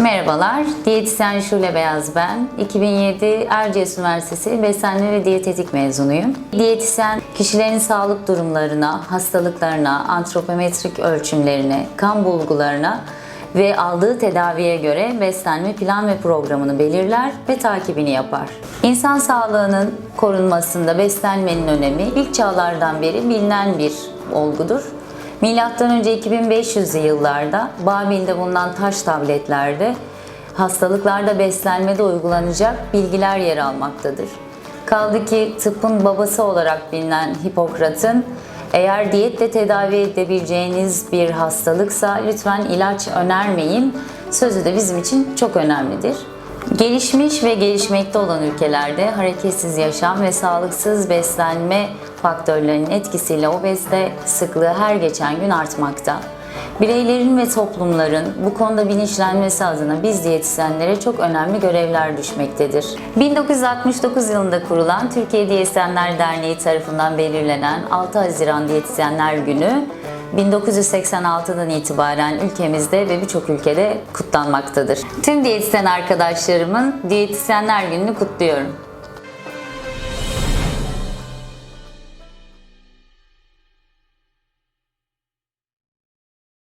Merhabalar, diyetisyen Şule Beyaz ben. 2007 Erciyes Üniversitesi Beslenme ve Diyetetik mezunuyum. Diyetisyen kişilerin sağlık durumlarına, hastalıklarına, antropometrik ölçümlerine, kan bulgularına ve aldığı tedaviye göre beslenme plan ve programını belirler ve takibini yapar. İnsan sağlığının korunmasında beslenmenin önemi ilk çağlardan beri bilinen bir olgudur. Milattan önce 2500'lü yıllarda Babil'de bulunan taş tabletlerde hastalıklarda beslenmede uygulanacak bilgiler yer almaktadır. Kaldı ki tıbbın babası olarak bilinen Hipokrat'ın eğer diyetle tedavi edebileceğiniz bir hastalıksa lütfen ilaç önermeyin sözü de bizim için çok önemlidir. Gelişmiş ve gelişmekte olan ülkelerde hareketsiz yaşam ve sağlıksız beslenme faktörlerinin etkisiyle obezite sıklığı her geçen gün artmakta. Bireylerin ve toplumların bu konuda bilinçlenmesi adına biz diyetisyenlere çok önemli görevler düşmektedir. 1969 yılında kurulan Türkiye Diyetisyenler Derneği tarafından belirlenen 6 Haziran Diyetisyenler Günü 1986'dan itibaren ülkemizde ve birçok ülkede kutlanmaktadır. Tüm diyetisyen arkadaşlarımın Diyetisyenler Günü'nü kutluyorum.